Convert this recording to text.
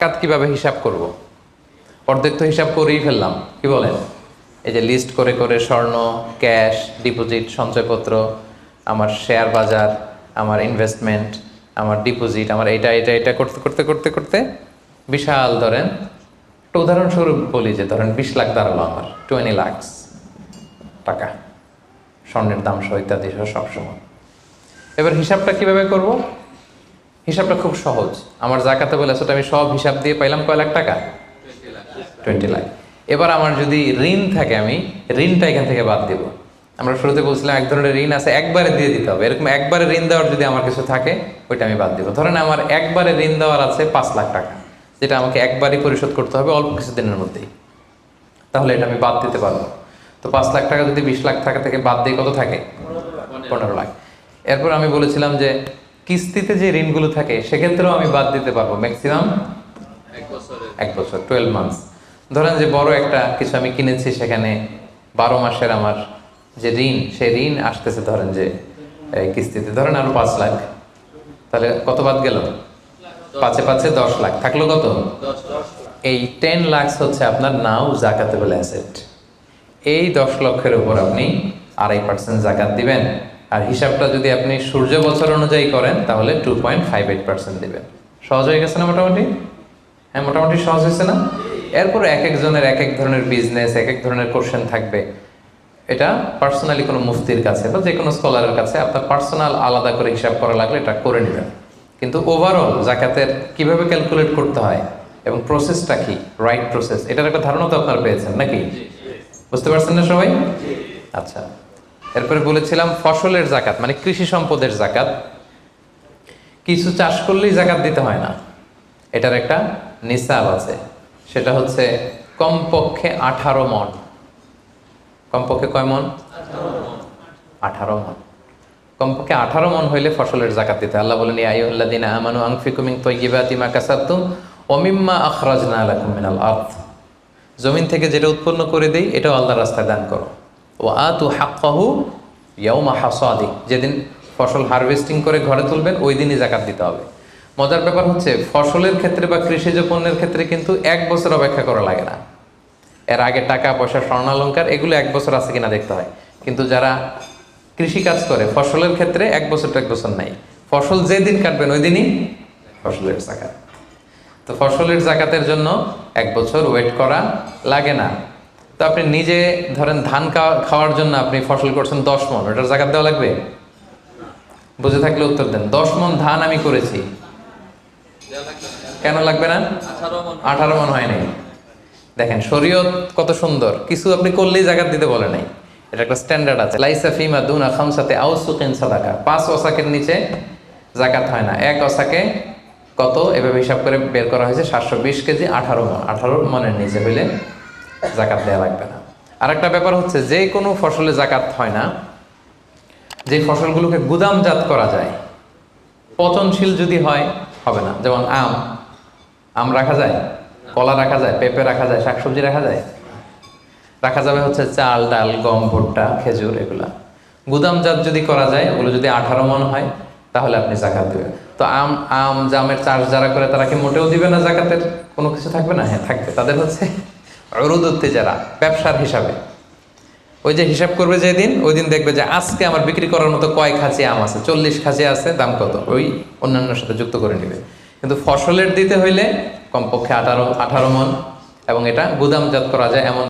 জাকাত কীভাবে হিসাব করব? অর্ধেক তো হিসাব করেই ফেললাম, কি বলেন? এই যে লিস্ট করে করে স্বর্ণ ক্যাশ ডিপোজিট সঞ্চয়পত্র, আমার শেয়ার বাজার, আমার ইনভেস্টমেন্ট আমার ডিপোজিট আমার এটা এটা এটা করতে করতে করতে করতে বিশাল ধরেন, একটা উদাহরণস্বরূপ বলি যে ধরেন বিশ লাখ দাঁড়াল আমার টোয়েন্টি লাখস টাকা, স্বর্ণের দাম সহ ইত্যাদি সহ সবসময়। এবার হিসাবটা কীভাবে করব? হিসাবটা খুব সহজ। আমার জাকাতে বলে আমি সব হিসাব দিয়ে পাইলাম, কয় লাখ টাকা? টোয়েন্টি লাখ। এবার আমার যদি ঋণ থাকে আমি, ঋণটা এখান থেকে বাদ দেব। আমরা শুরুতে বলছিলাম, এক ধরনের ঋণ আছে, একবারে দিয়ে দিতে হবে। এরকম একবারে ঋণ দেওয়ার যদি আমার কিছু থাকে, ওইটা আমি বাদ দেবো। ধরেন আমার একবারে ঋণ দেওয়ার আছে পাঁচ লাখ টাকা, যেটা আমাকে একবারই পরিশোধ করতে হবে অল্প কিছুদিনের মধ্যেই। তাহলে এটা আমি বাদ দিতে পারব। তো পাঁচ লাখ টাকা যদি বিশ লাখ টাকা থেকে বাদ দিয়ে কত থাকে? পনেরো লাখ। এরপর আমি বলেছিলাম যে কিস্তিতে যে ঋণগুলো থাকে, সেক্ষেত্রেও আমি বাদ দিতে পারব। ম্যাক্সিমাম এক বছর টুয়েলভ মান্থস ধরেন যে বড় একটা কিছু আমি কিনেছি, সেখানে বারো মাসের আমার যে ঋণ, সেই ঋণ আসতেছে ধরেন যে কিস্তিতে। ধরেন আরও পাঁচ লাখ। তাহলে কত বাদ গেল? পাঁচে পাঁচে দশ লাখ। থাকল কত? এই টেন লাখ হচ্ছে আপনার নাও জাকাতেবল অ্যাসেট এই দশ লক্ষের উপর আপনি আড়াই পার্সেন্ট জাকাত দিবেন। আর হিসাবটা যদি আপনি সূর্য বছর অনুযায়ী করেন তাহলে two point five eight percent দেবেন। সহজ হয়ে গেছে না মোটামুটি? হ্যাঁ মোটামুটি সহজ হয়েছে না? এরপর এক একজনের এক এক ধরনের বিজনেস এক এক ধরনের কোশ্চেন থাকবে। এটা পার্সোনালি কোনো মুফতির কাছে বা যে কোনো স্কলারের কাছে আপনার পার্সোনাল আলাদা করে হিসাব করা লাগলে এটা করে নেবেন। কিন্তু ওভারঅল জাকাতের কীভাবে ক্যালকুলেট করতে হয় এবং প্রসেসটা কি? রাইট প্রসেস এটার একটা ধারণা তো আপনার পেয়েছেন নাকি? বুঝতে পারছেন না সবাই? আচ্ছা। এরপরে বলেছিলাম ফসলের জাকাত মানে কৃষি সম্পদের জাকাত। কিছু চাষ করলেই জাকাত দিতে হয় না। এটার একটা নিসাব আছে। সেটা হচ্ছে কমপক্ষে আঠারো মন। কমপক্ষে কয় মন? আঠারো মন। কমপক্ষে আঠারো মন হইলে ফসলের জাকাত দিতে আল্লাহ বলেন আইউল্লাহ দিন আমানু আংফিকুমিং তৈবাতি মা কাসাবতুম অমিম্মা আখরাজনা আলাকুম মিনাল আরদ। জমিন থেকে যেটা উৎপন্ন করে দেই, এটাও আল্লাহর রাস্তায় দান করো। ও আতু হাক্কাহু ইয়াউমা হাসাদি। যেদিন ফসল হারভেস্টিং করে ঘরে তুলবেন, ওই দিনই জাকাত দিতে হবে। মজার ব্যাপার হচ্ছে, ফসলের ক্ষেত্রে বা কৃষিজ পণ্যের ক্ষেত্রে কিন্তু এক বছর অপেক্ষা করা লাগে না। এর আগে টাকা, পয়সা স্বর্ণালঙ্কার এগুলো এক বছর আছে কিনা দেখতে হয়। কিন্তু যারা কৃষি কাজ করে, ফসলের ক্ষেত্রে এক বছর এক বছর নাই। ফসল যেদিন কাটবেন, ওই দিনই ফসলের জাকাত। তো ফসলের জাকাতের জন্য এক বছর ওয়েট করা লাগে না। তো আপনি নিজে ধরেন ধান খাওয়া- খাওয়ার জন্য আপনি ফসল করছেন দশ মন ওটার জাকাত দেওয়া লাগবে? বুঝে থাকলে উত্তর দেন দশ মন ধান আমি করেছি। কেন লাগবে না? আঠারো মন। হয় নাই। দেখেন শরীয়ত কত সুন্দর কিছু আপনি করলেই জাকাত দিতে বলে নাই। এটা একটা স্ট্যান্ডার্ড আছে। লাইসা ফিমা দুনা খামসাতে আউসুকিন সাদাকা। পাঁচ ওসাকের নিচে জাকাত হয় না। এক ওসাকে কত? এভাবে হিসাব করে বের করা হয়েছে সাতশো বিশ কেজি আঠারো মন। আঠারো মনের নিচে হইলে জাকাত দেওয়া লাগবে না। আর একটা ব্যাপার হচ্ছে, যে কোনো ফসলে জাকাত হয় না, যে ফসলগুলোকে গুদামজাত করা যায়, পচনশীল যদি হয়, হবে না। যেমন আম আম রাখা যায়, কলা রাখা যায়, পেঁপে রাখা যায়, শাকসবজি রাখা যায়, রাখা যাবে হচ্ছে চাল, ডাল, গম, ভুট্টা, খেজুর, এগুলা। গুদামজাত যদি করা যায়, ওগুলো যদি আঠারো মন হয়, তাহলে আপনি জাকাত দেবেন। তো আম আম, জামের চাষ যারা করে, তারা কি মোটেও দিবে না জাকাতের? কোনো কিছু থাকবে না? হ্যাঁ থাকবে। তাদের হচ্ছে অরুদত্তে যারা, ব্যবসার হিসাবে। ওই যে হিসাব করবে যেদিন, ওই দিন দেখবে যে আজকে আমার বিক্রি করার মতো কয় খাঁচি আম আছে? চল্লিশ খাঁচি আছে, দাম কত? ওই অন্যান্য সাথে যুক্ত করে নেবে। কিন্তু ফসলের দিতে হইলে কমপক্ষে আঠারো আঠারো মন, এবং এটা গুদামজাত করা যায় এমন